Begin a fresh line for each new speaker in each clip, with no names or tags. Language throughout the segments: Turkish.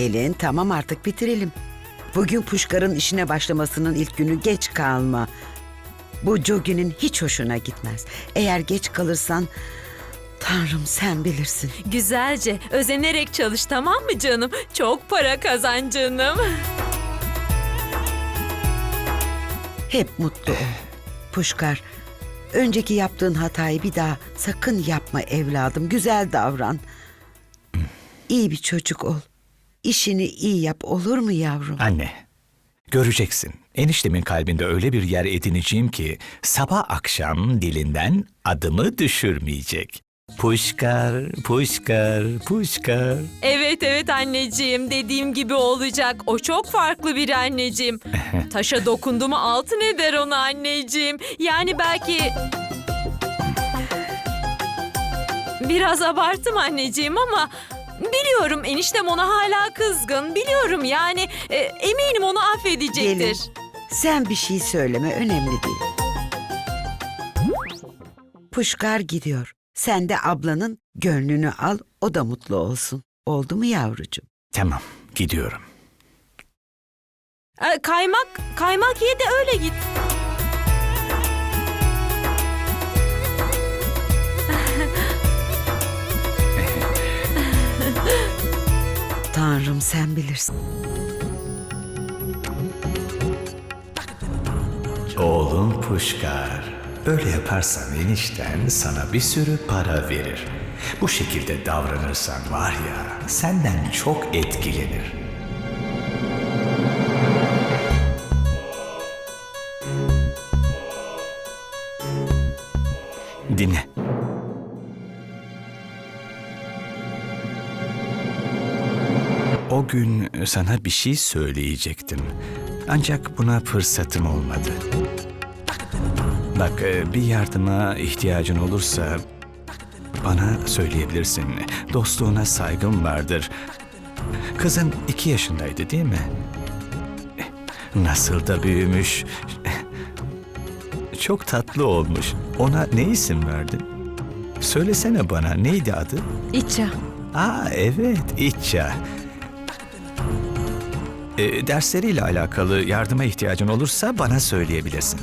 Gelin tamam artık bitirelim. Bugün Puşkar'ın işine başlamasının ilk günü geç kalma. Bu Jogi'nin hiç hoşuna gitmez. Eğer geç kalırsan Tanrım sen bilirsin.
Güzelce, özenerek çalış tamam mı canım? Çok para kazan canım.
Hep mutlu ol. Puşkar, önceki yaptığın hatayı bir daha sakın yapma evladım. Güzel davran. İyi bir çocuk ol. İşini iyi yap olur mu yavrum?
Anne, göreceksin. Eniştemin kalbinde öyle bir yer edineceğim ki sabah akşam dilinden adımı düşürmeyecek. Puşkar, puşkar, puşkar.
Evet evet anneciğim dediğim gibi olacak. O çok farklı bir anneciğim. Taşa dokundu mu altın eder onu anneciğim. Yani belki... Biraz abarttım anneciğim ama... Biliyorum eniştem ona hala kızgın. Biliyorum yani e, eminim onu affedecektir.
Gelin. Sen bir şey söyleme önemli değil. Puşkar gidiyor. Sen de ablanın gönlünü al o da mutlu olsun. Oldu mu yavrucuğum?
Tamam, gidiyorum.
E, kaymak, kaymak ye de öyle git.
Tanrım sen bilirsin.
Oğlum Puşkar, öyle yaparsan enişten sana bir sürü para verir. Bu şekilde davranırsan var ya, senden çok etkilenir. Dinle. O gün sana bir şey söyleyecektim. Ancak buna fırsatım olmadı. Bak e, bir yardıma ihtiyacın olursa bana söyleyebilirsin. Dostluğuna saygım vardır. Kızın iki yaşındaydı değil mi? Nasıl da büyümüş. Çok tatlı olmuş. Ona ne isim verdin? Söylesene bana neydi adı?
İça.
Aa evet İtça. E, dersleriyle alakalı yardıma ihtiyacın olursa bana söyleyebilirsin.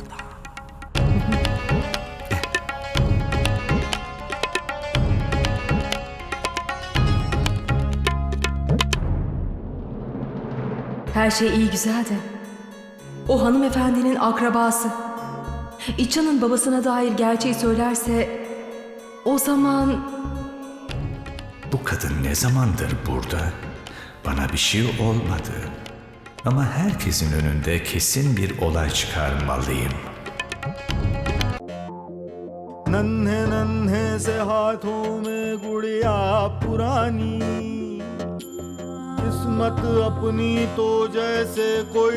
Her şey iyi güzel de. O hanımefendinin akrabası. İçan'ın babasına dair gerçeği söylerse o zaman
Bu kadın ne zamandır burada? Bana bir şey olmadı Ama herkesin önünde kesin bir olay çıkarmalıyım.
नन्हे नन्हे से हाथों में गुड़िया पुरानी किस्मत अपनी तो जैसे कोई